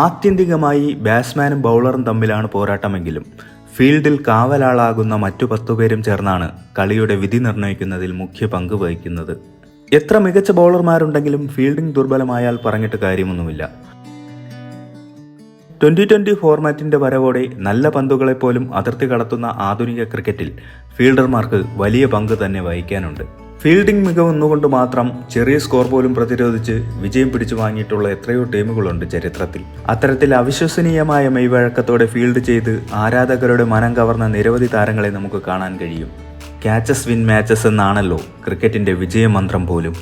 ആത്യന്തികമായി ബാറ്റ്സ്മാനും ബൗളറും തമ്മിലാണ് പോരാട്ടമെങ്കിലും ഫീൽഡിൽ കാവലാളാകുന്ന മറ്റു പത്തുപേരും ചേർന്നാണ് കളിയുടെ വിധി നിർണയിക്കുന്നതിൽ മുഖ്യ പങ്ക് വഹിക്കുന്നത്. എത്ര മികച്ച ബൗളർമാരുണ്ടെങ്കിലും ഫീൽഡിംഗ് ദുർബലമായാൽ പറഞ്ഞിട്ട് കാര്യമൊന്നുമില്ല. ട്വന്റി ട്വന്റി ഫോർമാറ്റിന്റെ വരവോടെ നല്ല പന്തുകളെപ്പോലും അതിർത്തി കടത്തുന്ന ആധുനിക ക്രിക്കറ്റിൽ ഫീൽഡർമാർക്ക് വലിയ പങ്ക് തന്നെ വഹിക്കാനുണ്ട്. ഫീൽഡിംഗ് മികവ് ഒന്നുകൊണ്ട് മാത്രം ചെറിയ സ്കോർ പോലും പ്രതിരോധിച്ച് വിജയം പിടിച്ചു വാങ്ങിയിട്ടുള്ള എത്രയോ ടീമുകളുണ്ട് ചരിത്രത്തിൽ. അത്തരത്തിൽ അവിശ്വസനീയമായ മെയ്വഴക്കത്തോടെ ഫീൽഡ് ചെയ്ത് ആരാധകരുടെ മനം കവർന്ന നിരവധി താരങ്ങളെ നമുക്ക് കാണാൻ കഴിയും. ക്യാച്ചസ് വിൻ മാച്ചസ് എന്നാണല്ലോ ക്രിക്കറ്റിന്റെ വിജയമന്ത്രം പോലും.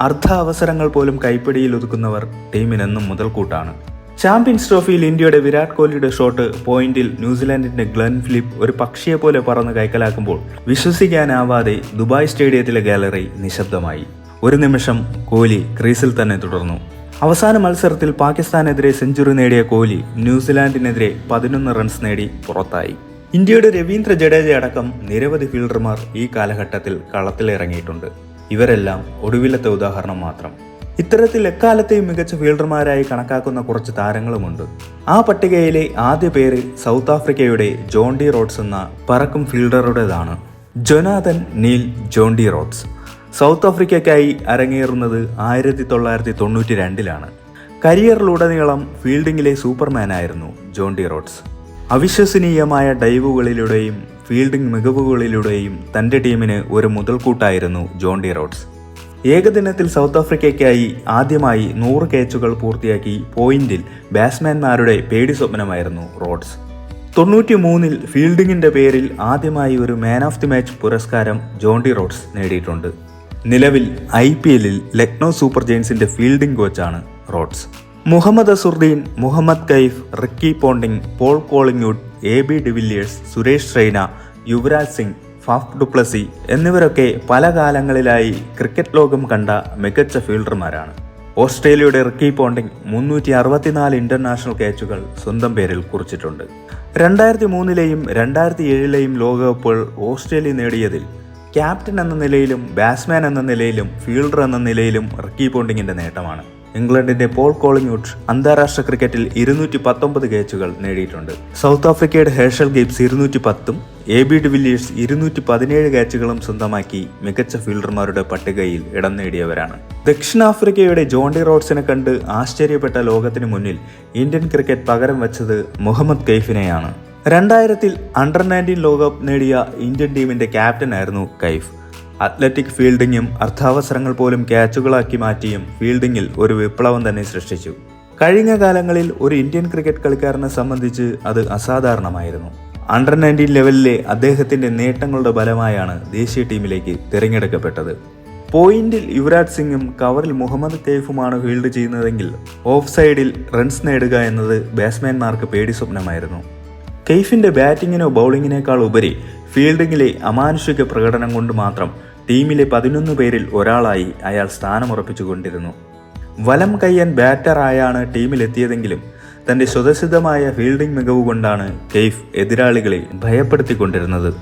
അർദ്ധ അവസരങ്ങൾ പോലും കൈപ്പിടിയിൽ ഒതുക്കുന്നവർ ടീമിനെന്നും മുതൽക്കൂട്ടാണ്. ചാമ്പ്യൻസ് ട്രോഫിയിൽ ഇന്ത്യയുടെ വിരാട് കോഹ്ലിയുടെ ഷോട്ട് പോയിന്റിൽ ന്യൂസിലാൻഡിന്റെ ഗ്ലെൻ ഫിലിപ്പ് ഒരു പക്ഷിയെ പോലെ പറന്ന് കൈക്കലാക്കുമ്പോൾ വിശ്വസിക്കാനാവാതെ ദുബായ് സ്റ്റേഡിയത്തിലെ ഗാലറി നിശബ്ദമായി. ഒരു നിമിഷം കോഹ്ലി ക്രീസിൽ തന്നെ തുടർന്നു. അവസാന മത്സരത്തിൽ പാകിസ്ഥാനെതിരെ സെഞ്ചുറി നേടിയ കോഹ്ലി ന്യൂസിലാൻഡിനെതിരെ പതിനൊന്ന് റൺസ് നേടി പുറത്തായി. ഇന്ത്യയുടെ രവീന്ദ്ര ജഡേജ അടക്കം നിരവധി ഫീൽഡർമാർ ഈ കാലഘട്ടത്തിൽ കളത്തിലിറങ്ങിയിട്ടുണ്ട്. ഇവരെല്ലാം ഒടുവിലത്തെ ഉദാഹരണം മാത്രം. ഇത്തരത്തിൽ എക്കാലത്തെയും മികച്ച ഫീൽഡർമാരായി കണക്കാക്കുന്ന കുറച്ച് താരങ്ങളുമുണ്ട്. ആ പട്ടികയിലെ ആദ്യ പേര് സൗത്ത് ആഫ്രിക്കയുടെ ജോണ്ടി റോഡ്സ് എന്ന പറക്കും ഫീൽഡറുടേതാണ്. Jonathan Neil Jonty Rhodes. South ആഫ്രിക്കയ്ക്കായി അരങ്ങേറുന്നത് ആയിരത്തി തൊള്ളായിരത്തി തൊണ്ണൂറ്റി രണ്ടിലാണ് കരിയറിലുടനീളം ഫീൽഡിംഗിലെ സൂപ്പർമാനായിരുന്നു ജോണ്ടി റോഡ്സ്. അവിശ്വസനീയമായ ഡൈവുകളിലൂടെയും ഫീൽഡിംഗ് മികവുകളിലൂടെയും തന്റെ ടീമിന് ഒരു മുതൽക്കൂട്ടായിരുന്നു ജോണ്ടി റോഡ്സ്. ഏകദിനത്തിൽ സൗത്ത് ആഫ്രിക്കയ്ക്കായി ആദ്യമായി നൂറ് കേച്ചുകൾ പൂർത്തിയാക്കി പോയിന്റിൽ ബാറ്റ്സ്മാൻമാരുടെ പേടി സ്വപ്നമായിരുന്നു റോഡ്സ്. തൊണ്ണൂറ്റി മൂന്നിൽ ഫീൽഡിംഗിന്റെ പേരിൽ ആദ്യമായി ഒരു മാൻ ഓഫ് ദി മാച്ച് പുരസ്കാരം ജോണ്ടി റോഡ്സ് നേടിയിട്ടുണ്ട്. നിലവിൽ ഐ പി എല്ലിൽ ലക്നൗ സൂപ്പർ ജെയിൻസിന്റെ fielding കോച്ചാണ് Rhodes. Mohammad Azharuddin Mohammad Kaif Ricky Ponting Paul Collingwood A B de Villiers Suresh Raina Yuvraj Singh Faf du Plessis എന്നിവരൊക്കെ പല കാലങ്ങളിലായി ക്രിക്കറ്റ് ലോകം കണ്ട മികച്ച ഫീൽഡർമാരാണ്. ഓസ്ട്രേലിയയുടെ റിക്കി പോണ്ടിങ് മുന്നൂറ്റി അറുപത്തിനാല് ഇന്റർനാഷണൽ ക്യാച്ചുകൾ സ്വന്തം പേരിൽ കുറിച്ചിട്ടുണ്ട്. രണ്ടായിരത്തി മൂന്നിലെയും രണ്ടായിരത്തി ഏഴിലെയും ലോകകപ്പുകൾ ഓസ്ട്രേലിയ നേടിയതിൽ ക്യാപ്റ്റൻ എന്ന നിലയിലും ബാറ്റ്സ്മാൻ എന്ന നിലയിലും ഫീൽഡർ എന്ന നിലയിലും റിക്കി പോണ്ടിങ്ങിന്റെ നേട്ടമാണ്. ഇംഗ്ലണ്ടിന്റെ പോൾ കോളിംഗ്വുഡ് അന്താരാഷ്ട്ര ക്രിക്കറ്റിൽ ഇരുന്നൂറ്റി പത്തൊമ്പത് ക്യാച്ചുകൾ നേടിയിട്ടുണ്ട്. സൗത്ത് ആഫ്രിക്കയുടെ ഹേഷൽ ഗെയ്ബ്സ് ഇരുന്നൂറ്റി പത്തും എ ബി ഡിവില്ലിയേഴ്സ് ഇരുന്നൂറ്റി പതിനേഴ് ക്യാച്ചുകളും സ്വന്തമാക്കി മികച്ച ഫീൽഡർമാരുടെ പട്ടികയിൽ ഇടം നേടിയവരാണ്. ദക്ഷിണാഫ്രിക്കയുടെ ജോണ്ടി റോഡ്സിനെ കണ്ട് ആശ്ചര്യപ്പെട്ട ലോകത്തിന് മുന്നിൽ ഇന്ത്യൻ ക്രിക്കറ്റ് പകരം വെച്ചത് മുഹമ്മദ് കൈഫിനെയാണ്. രണ്ടായിരത്തിൽ അണ്ടർ നയന്റീൻ ലോകകപ്പ് നേടിയ ഇന്ത്യൻ ടീമിന്റെ ക്യാപ്റ്റനായിരുന്നു കൈഫ്. അത്ലറ്റിക് ഫീൽഡിങ്ങും അർത്ഥാവസരങ്ങൾ പോലും ക്യാച്ചുകളാക്കി മാറ്റിയും ഫീൽഡിങ്ങിൽ ഒരു വിപ്ലവം തന്നെ സൃഷ്ടിച്ചു. കഴിഞ്ഞ കാലങ്ങളിൽ ഒരു ഇന്ത്യൻ ക്രിക്കറ്റ് കളിക്കാരനെ സംബന്ധിച്ച് അത് അസാധാരണമായിരുന്നു. അണ്ടർ നയന്റീൻ ലെവലിലെ അദ്ദേഹത്തിന്റെ നേട്ടങ്ങളുടെ ഫലമായാണ് ദേശീയ ടീമിലേക്ക് തിരഞ്ഞെടുക്കപ്പെട്ടത്. പോയിന്റിൽ യുവരാജ് സിംഗും കവറിൽ മുഹമ്മദ് കെയ്ഫുമാണ് ഫീൽഡ് ചെയ്യുന്നതെങ്കിൽ ഓഫ് സൈഡിൽ റൺസ് നേടുക എന്നത് ബാറ്റ്സ്മാൻമാർക്ക് പേടി സ്വപ്നമായിരുന്നു. കെയ്ഫിന്റെ ബാറ്റിങ്ങിനോ ബൗളിങ്ങിനേക്കാൾ ഉപരി ഫീൽഡിങ്ങിലെ അമാനുഷിക പ്രകടനം കൊണ്ട് മാത്രം ടീമിലെ പതിനൊന്ന് പേരിൽ ഒരാളായി അയാൾ സ്ഥാനമുറപ്പിച്ചുകൊണ്ടിരുന്നു. വലം കയ്യൻ ബാറ്ററായാണ് ടീമിലെത്തിയതെങ്കിലും തന്റെ സ്വതസിദ്ധമായ ഫീൽഡിംഗ് മികവ് കൊണ്ടാണ് കെയ്ഫ് എതിരാളികളെ ഭയപ്പെടുത്തിക്കൊണ്ടിരുന്നത്.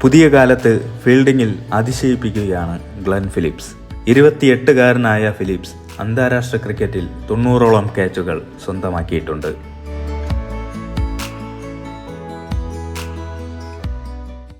പുതിയ കാലത്ത് ഫീൽഡിങ്ങിൽ അതിശയിപ്പിക്കുകയാണ് ഗ്ലൻ ഫിലിപ്സ്. ഇരുപത്തിയെട്ടുകാരനായ ഫിലിപ്സ് അന്താരാഷ്ട്ര ക്രിക്കറ്റിൽ തൊണ്ണൂറോളം ക്യാച്ചുകൾ സ്വന്തമാക്കിയിട്ടുണ്ട്.